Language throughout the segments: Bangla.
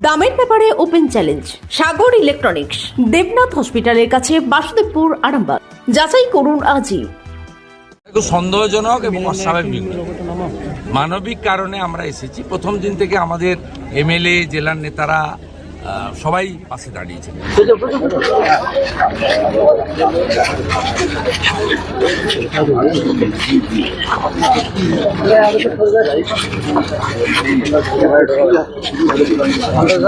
দামের ব্যাপারে open challenge, Sagar electronics, Debnath হসপিটালের কাছে বাসুদেবপুর, আরামবাগ। যাচাই করুন আজই। সন্দেহজনক এবং অস্বাভাবিক মানবিক কারণে আমরা এসেছি। প্রথম দিন থেকে আমাদের এমএলএ, জেলার নেতারা সবাই পাশে দাঁড়িয়েছেন আমাদের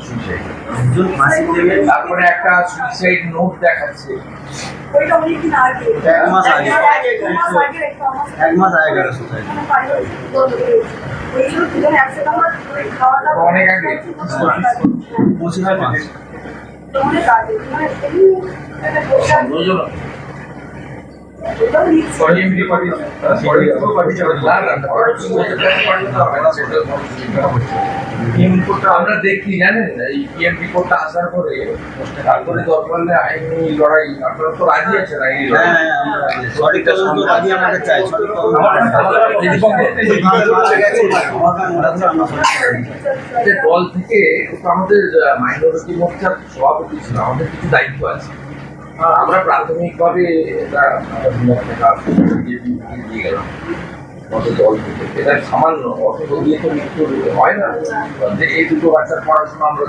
সুইসাইড তারপরে একটা সুইসাইড নোট দেখাচ্ছে এক মাস আগে। এক আগে দাওয়া অনেক আগে। পঁচিশ পাঁচ আমরা দেখি জানেন? এই পিএম রিপোর্টটা আসার পরে তারপরে দরকার আইনি লড়াই আপনারা তো রাজি আছেন আইনি হ্যাঁ হ্যাঁ দল থেকে আমাদের মাইনরিটি মোর্চার সভাপতি ছিল আমাদের কিছু দায়িত্ব আছে। আমরা প্রাথমিকভাবে এটা দিয়ে গেলাম দল থেকে এটা সামান্য অত দিয়ে তো মৃত্যু হয় না। যে এই দুটো বাচ্চার পড়াশোনা আমরা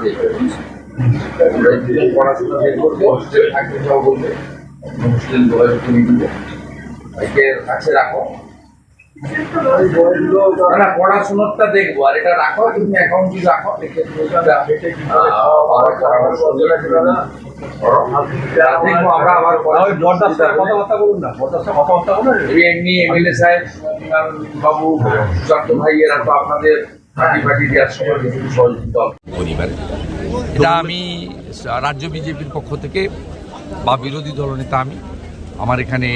এই পড়াশোনা বের করব হোস্টেলে থাকতে যাও বলবে হোস্টেল যোগাযোগ করে দিবে একে কাছে রাখো। না দেখব। আর এটা রাখো তুমি অ্যাকাউন্ট যদি রাখো দেখে তুমি আহ, আবার পরামর্শ দেবে কীভাবে? করো। আর দেখব আমরা আবার কথাবার্তা বলুন না কথাবার্তা বলুন এমনি এমএলএ সাহেব বিমান বাবু ভাই এরা তো আপনাদের এটা আমি রাজ্য বিজেপির পক্ষ থেকে বা বিরোধী দলনেতা আমি আমার এখানে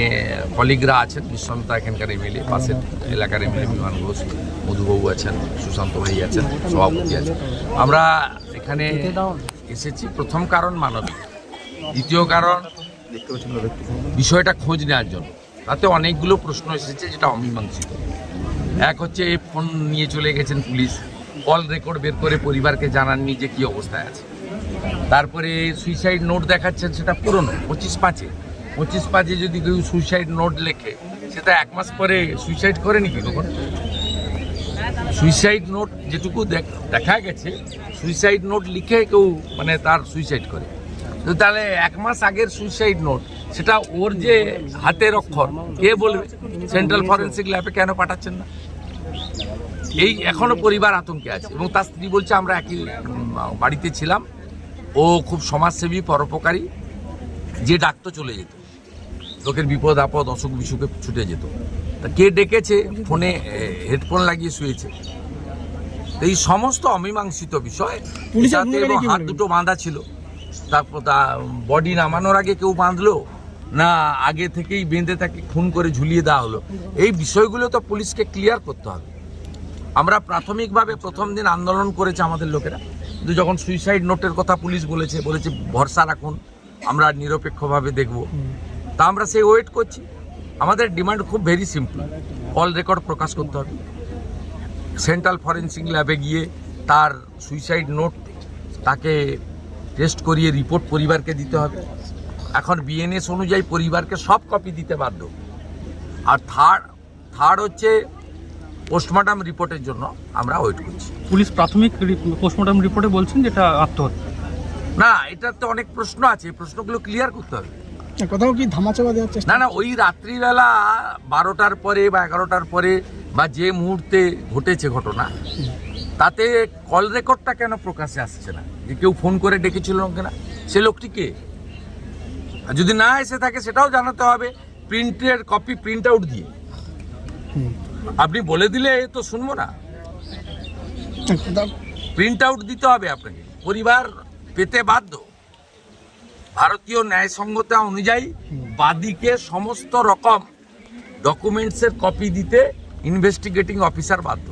কলিগরা আছেন বিশ্বনাথ এখানকার এমএলএ, পাশের এলাকার এমএলএ বিমান ঘোষ, মধুবাবু আছেন, সুশান্ত ভাই আছেন, সভাপতি আছেন। আমরা এখানে এসেছি প্রথম কারণ মানবিক, দ্বিতীয় কারণ বিষয়টা খোঁজ নেওয়ার জন্য। তাতে অনেকগুলো প্রশ্ন এসেছে যেটা অমীমাংসিত। এক হচ্ছে, ফোন নিয়ে চলে গেছেন পুলিশ, কল রেকর্ড বের করে পরিবারকে জানাননি যে কী অবস্থায় আছে। তারপরে সুইসাইড নোট দেখাচ্ছেন, সেটা পুরনো, পঁচিশ পাঁচে। পঁচিশ পাঁচে যদি কেউ সুইসাইড নোট লেখে সেটা এক মাস পরে সুইসাইড করেনি কি কখন? সুইসাইড নোট যেটুকু দেখ- গেছে সুইসাইড নোট লিখে কেউ মানে তার সুইসাইড করে। তো তাহলে এক মাস আগের সুইসাইড নোট সেটা ওর যে হাতের অক্ষর, কে বলবে? সেন্ট্রাল ফরেন্সিক ল্যাবে কেন পাঠাচ্ছেন না? এই এখনও পরিবার আতঙ্কে আছে এবং তার স্ত্রী বলছে, আমরা একই বাড়িতে ছিলাম। ও খুব সমাজসেবী, পরোপকারী। যে ডাকতো চলে যেত। লোকের বিপদ আপদ অসুখ বিসুখে ছুটে যেত। তা কে ডেকেছে? ফোনে হেডফোন লাগিয়ে শুয়েছে। এই সমস্ত অমীমাংসিত বিষয় এবং হাত দুটো বাঁধা ছিল। তারপর তা বডি নামানোর আগে কেউ বাঁধলো? না আগে থেকেই বেঁধে তাকে খুন করে ঝুলিয়ে দেওয়া হলো? এই বিষয়গুলো তো পুলিশকে ক্লিয়ার করতে হবে। আমরা প্রাথমিকভাবে প্রথম দিন আন্দোলন করেছে আমাদের লোকেরা। কিন্তু যখন সুইসাইড নোটের কথা পুলিশ বলেছে বলেছে ভরসা রাখুন আমরা নিরপেক্ষভাবে দেখব। তা আমরা সেই ওয়েট করছি। আমাদের ডিমান্ড খুব ভেরি সিম্পল অল রেকর্ড প্রকাশ করতে হবে। সেন্ট্রাল ফরেন্সিক ল্যাবে গিয়ে তার সুইসাইড নোট তাকে টেস্ট করিয়ে রিপোর্ট পরিবারকে দিতে হবে। এখন বিএনএস অনুযায়ী পরিবারকে সব কপি দিতে বাধ্য। আর থার্ড থার্ড হচ্ছে পোস্টমর্টম রিপোর্টের জন্য আমরা ওয়েট করছি। পুলিশ প্রাথমিক পোস্টমর্টম রিপোর্টে বলছেন যেটা আত্মহত্যা। না এটার তো অনেক প্রশ্ন আছে। এই প্রশ্নগুলো ক্লিয়ার করতে হবে। কোথাও কি ধামাচাপা দেওয়ার চেষ্টা না না ওই রাত্রিবেলা বারোটার পরে বা এগারোটার পরে বা যে মুহূর্তে ঘটেছে ঘটনা তাতে কল রেকর্ডটা কেন প্রকাশে আসছে না? যে কেউ ফোন করে ডেকেছিল কিনা সে লোকটি কে? আর যদি না এসে থাকে সেটাও জানাতে হবে। প্রিন্টের কপি প্রিন্ট আউট দিয়ে। আপনি বলে দিলে তো শুনব না। প্রিন্ট আউট দিতে হবে আপনাকে। পরিবার পেতে বাধ্য। ভারতীয় ন্যায়সঙ্গতা অনুযায়ী বাদীকে সমস্ত রকম ডকুমেন্টসের কপি দিতে ইনভেস্টিগেটিং অফিসার বাধ্য।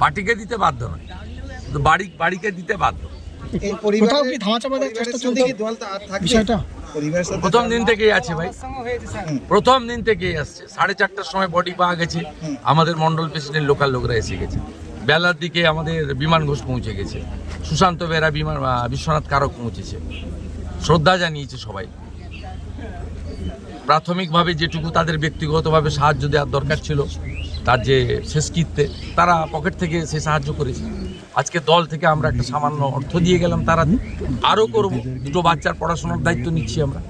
পার্টিকে দিতে বাধ্য নয় বাড়ি বাড়িকে দিতে বাধ্য। কোথাও কি ধামাচাপা দেওয়ার চেষ্টা চলছে? বিষয়টা? প্রথম দিন থেকেই আছে ভাই। প্রথম দিন থেকেই আসছে। সাড়ে চারটার সময় বডি পাওয়া গেছে। আমাদের মন্ডল প্রেসিডেন্ট লোকাল লোকরা এসে গেছে। বেলার দিকে আমাদের বিমান ঘোষ পৌঁছে গেছে। সুশান্ত বেরা বিমান বিশ্বনাথ কারক পৌঁছেছে। শ্রদ্ধা জানিয়েছে সবাই। প্রাথমিকভাবে যেটুকু তাদের ব্যক্তিগতভাবে সাহায্য দেওয়ার দরকার ছিল, তার যে শেষকৃত্যে, তারা পকেট থেকে সে সাহায্য করেছে। আজকে দল থেকে আমরা একটা সামান্য অর্থ দিয়ে গেলাম তারা আরও করব, দুটো বাচ্চার পড়াশোনার দায়িত্ব নিচ্ছি আমরা।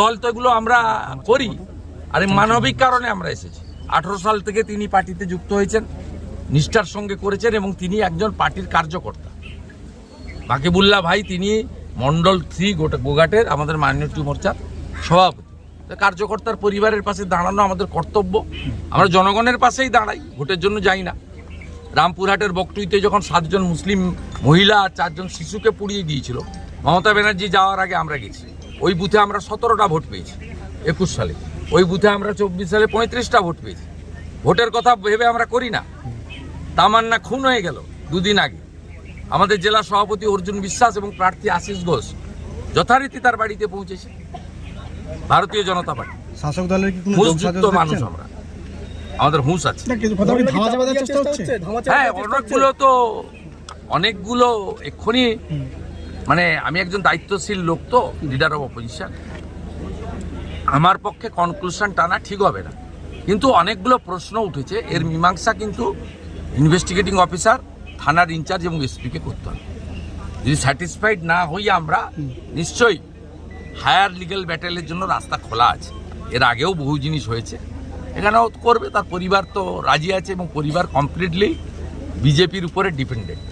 দল তো এগুলো আমরা করি। আর মানবিক কারণে আমরা এসেছি। আঠেরো সাল থেকে তিনি পার্টিতে যুক্ত হয়েছেন, নিষ্ঠার সঙ্গে করেছেন এবং তিনি একজন পার্টির কার্যকর্তা। বাকিবুল্লাহ ভাই, তিনি মন্ডল থ্রি গোটা গোঘাটের, আমাদের মাইনরিটি মোর্চার সভাপতি। কার্যকর্তার পরিবারের পাশে দাঁড়ানো আমাদের কর্তব্য। আমরা জনগণের পাশেই দাঁড়াই, ভোটের জন্য যাই না। রামপুরহাটের বকটুইতে যখন সাতজন মুসলিম মহিলা আর চারজন শিশুকে পুড়িয়ে দিয়েছিল মমতা ব্যানার্জি যাওয়ার আগে আমরা গেছি। ওই বুথে আমরা সতেরোটা ভোট পেয়েছি, একুশ সালে। ওই বুথে আমরা চব্বিশ সালে পঁয়ত্রিশটা ভোট পেয়েছি। ভোটের কথা ভেবে আমরা করি না। তামান্না খুন হয়ে গেল দুদিন আগে। আমাদের জেলা সভাপতি অর্জুন বিশ্বাস এবং প্রার্থী আশিস ঘোষ যথারীতি তার বাড়িতে পৌঁছেছে। ভারতীয় জনতা পার্টি। শাসক দলের কি কোনো হুঁশযুক্ত মানুষ আমরা। আমাদের হুঁশ আছে। না, কিন্তু কোথাও কি ধামাচাপা দেওয়ার চেষ্টা হচ্ছে হ্যাঁ অনেকগুলো তো অনেকগুলো এক্ষুনি মানে আমি একজন দায়িত্বশীল লোক তো লিডার অফ অপোজিশন আমার পক্ষে কনক্লুশন টানা ঠিক হবে না। কিন্তু অনেকগুলো প্রশ্ন উঠেছে এর মীমাংসা কিন্তু ইনভেস্টিগেটিং অফিসার থানার ইনচার্জ এবং এসপিকে করতে হবে। যদি স্যাটিসফাইড না হই আমরা, নিশ্চয়ই হায়ার লিগ্যাল ব্যাটেলের জন্য রাস্তা খোলা আছে। এর আগেও বহু জিনিস হয়েছে। এখানেও করবে, তার পরিবার তো রাজি আছে এবং পরিবার কমপ্লিটলি বিজেপির উপরে ডিপেন্ডেন্ট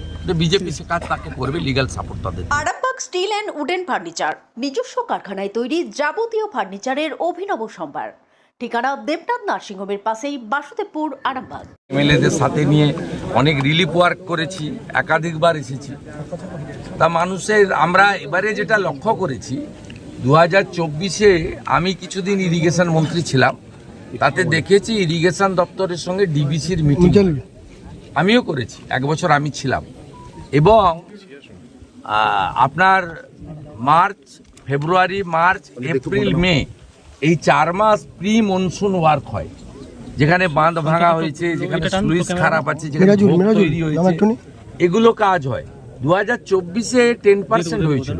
বিজেপি সে কাজ তাকে করবে লিগ্যাল সাপোর্ট তাদের Arambagh steel and wooden furniture নিজস্ব কারখানায় তৈরি যাবতীয় ফার্নিচারের অভিনব সম্ভার। ঠিকানা দেবনাথ নার্সিংহোমের পাশেই বাসুদেবপুর আরামবাগ। এমএলএদের সাথে নিয়ে অনেক রিলিফ ওয়ার্ক করেছি একাধিকবার এসেছি। তা মানুষের আমরা এবারে যেটা লক্ষ্য করেছি দু হাজার চব্বিশে আমি কিছুদিন ইরিগেশন মন্ত্রী ছিলাম। তাতে দেখেছি ইরিগেশন দপ্তরের সঙ্গে ডিবিসির মিটিং আমিও করেছি এক বছর আমি ছিলাম। এবং আপনার March February March April May এই চার মাস প্রি মনসুন ওয়ার্ক হয়। যেখানে বাঁধ ভাঙা হয়েছে যেখানে স্লুইস খারাপ আছে যেখানে তৈরি হয়েছে। এগুলো কাজ হয়। দু হাজার চব্বিশে টেন পার্সেন্ট হয়েছিল।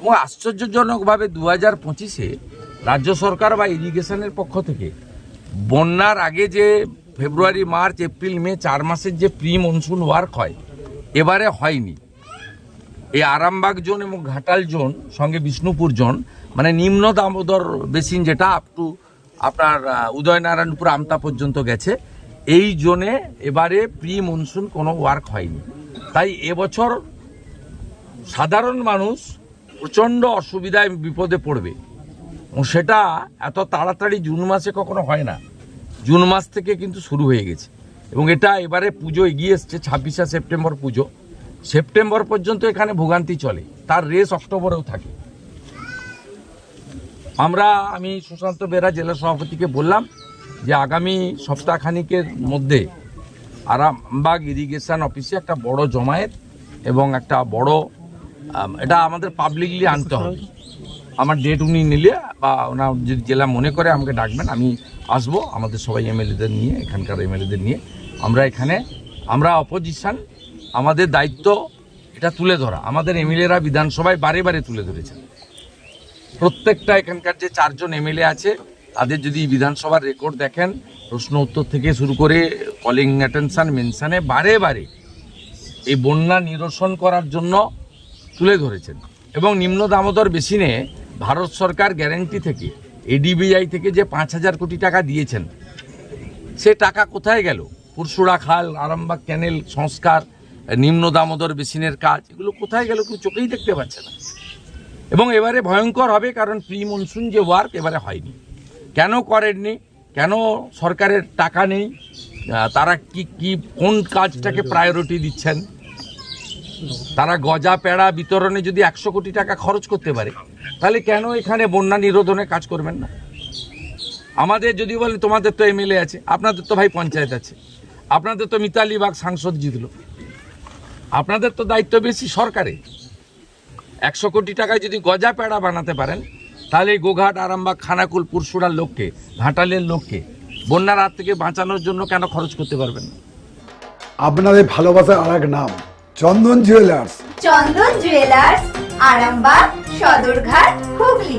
এবং আশ্চর্যজনকভাবে দু হাজার পঁচিশে রাজ্য সরকার বা ইরিগেশনের পক্ষ থেকে বন্যার আগে যে ফেব্রুয়ারি মার্চ এপ্রিল মে চার মাসের যে প্রি মনসুন ওয়ার্ক হয় এবারে হয়নি। এই আরামবাগ জোন এবং ঘাটাল জোন, সঙ্গে বিষ্ণুপুর জোন মানে নিম্ন দামোদর বেসিন যেটা আপ টু আপনার উদয়নারায়ণপুর আমতা পর্যন্ত গেছে, এই জোনে এবারে প্রি মনসুন কোনো ওয়ার্ক হয়নি। তাই এবছর সাধারণ মানুষ প্রচণ্ড অসুবিধায় বিপদে পড়বে। সেটা এত তাড়াতাড়ি জুন মাসে কখনো হয় না। জুন মাস থেকে কিন্তু শুরু হয়ে গেছে। এবং এটা এবারে পুজো এগিয়ে এসছে, ছাব্বিশে সেপ্টেম্বর পুজো। সেপ্টেম্বর পর্যন্ত এখানে ভোগান্তি চলে। তার রেস অক্টোবরেও থাকে। আমরা, আমি সুশান্ত বেরা জেলা সভাপতিকে বললাম যে আগামী সপ্তাহখানিকের মধ্যে আরামবাগ ইরিগেশন অফিসে একটা বড় জমায়েত এবং একটা বড় এটা আমাদের পাবলিকলি আনতে হবে। আমার ডেট উনি নিলে বা ওনার যদি জেলা মনে করে আমাকে ডাকবেন, আমি আসব। আমাদের সবাই এমএলএদের নিয়ে, এখানকার এমএলএদের নিয়ে। আমরা এখানে, আমরা অপোজিশন আমাদের দায়িত্ব এটা তুলে ধরা। আমাদের এমএলএরা বিধানসভায় বারে বারে তুলে ধরেছেন। প্রত্যেকটা এখানকার যে চারজন এমএলএ আছে, তাদের যদি বিধানসভার রেকর্ড দেখেন, প্রশ্ন উত্তর থেকে শুরু করে কলিং অ্যাটেনশন মেনশানে বারে বারে এই বন্যা নিরসন করার জন্য তুলে ধরেছেন। এবং নিম্ন দামোদর বেসিনে ভারত সরকার গ্যারেন্টি থেকে এডিবিআই থেকে যে পাঁচ হাজার কোটি টাকা দিয়েছেন, সে টাকা কোথায় গেল? পুরসুড়া খাল, আরামবাগ ক্যানেল সংস্কার নিম্ন দামোদর বেসিনের কাজ, এগুলো কোথায় গেল কেউ চোখেই দেখতে পাচ্ছে না। এবং এবারে ভয়ঙ্কর হবে কারণ প্রি মনসুন যে ওয়ার্ক এবারে হয়নি। কেন করেননি? কেন সরকারের টাকা নেই? তারা কি কি, কোন কাজটাকে প্রায়োরিটি দিচ্ছেন? তারা গজা, পেড়া বিতরণে যদি একশো কোটি টাকা খরচ করতে পারে, তাহলে কেন এখানে বন্যা নিরোধনে কাজ করবেন না? আমাদের যদি বলেন তোমাদের তো এমএলএ আছে, আপনাদের তো ভাই পঞ্চায়েত আছে, আপনাদের তো মিতালি বাগ সাংসদ জিতলো। আপনাদের তো দায়িত্ব বেশি সরকারে একশো কোটি টাকায় যদি গজা পেড়া বানাতে পারেন তাহলে এই গোঘাট আরামবাগ খানাকুল পুরসুরার লোককে ঘাটালের লোককে বন্যার হাত থেকে বাঁচানোর জন্য কেন খরচ করতে পারবেন আপনাদের ভালোবাসার আর এক নাম চন্দন জুয়েলার্স। চন্দন জুয়েলার্স আরামবাগ সদরঘাট হুগলি।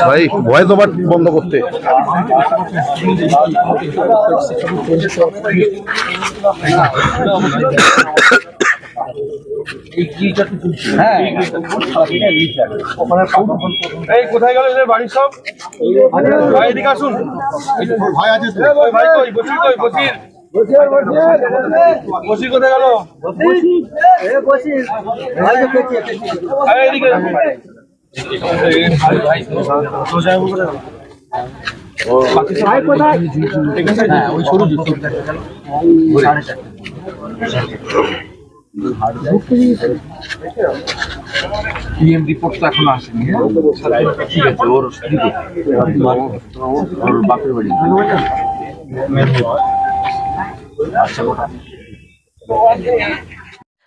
ভাই ভয়েস ওভার বন্ধ করতে। এই কোথায় গেল এদের বাড়ির সব? ভাই এদিকে আসুন। ভাই আছে ভাই কই? বসির কই? বসির। বসির কোথায় গেল? এই, এদিকে আসুন। পিএম রিপোর্ট তো এখনও আসেনি হ্যাঁ? ঠিক আছে ওর ওর বাপের বাড়ি।